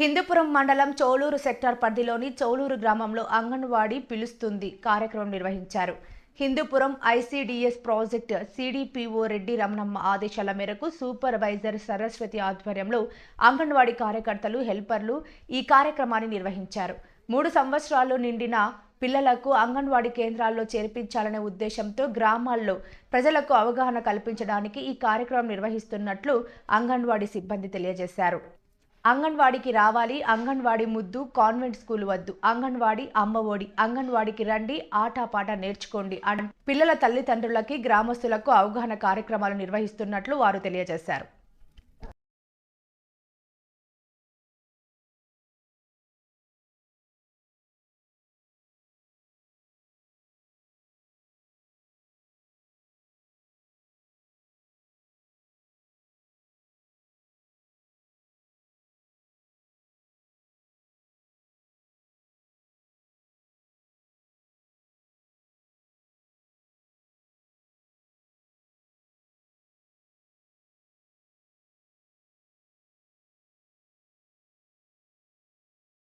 హిందూపురం మండలం చౌలూరు సెక్టార్ పరిధిలోని చౌలూరు గ్రామంలో అంగన్వాడీ పిలుస్తుంది కార్యక్రమం నిర్వహించారు. Hindupuram ICDS project CDPO Reddy Ramanamma ఆదేశాల మేరకు సూపర్వైజర్ సరస్వతి ఆధ్వర్యంలో అంగన్వాడీ కార్యకర్తలు హెల్పర్లు ఈ కార్యక్రమాన్ని నిర్వహించారు. మూడు సంవత్సరాలు నిండిన పిల్లలకు అంగన్వాడీ కేంద్రాల్లో చేర్పించాలనే ఉద్దేశంతో గ్రామాల్లో ప్రజలకు అవగాహన కల్పించడానికి ఈ కార్యక్రమం నిర్వహిస్తున్నట్లు అంగన్వాడీ సిబ్బంది తెలియజేశారు. అంగన్వాడికి రావాలి అంగన్వాడి ముద్దు కాన్వెంట్ స్కూల్ వద్దు. అంగన్వాడి అమ్మఒడి అంగన్వాడికి రండి ఆటపాట నేర్చుకోండి పిల్లల తల్లిదండ్రులకి గ్రామస్తులకు అవగాహన కార్యక్రమాలు నిర్వహిస్తున్నట్లు వారు తెలియజేశారు.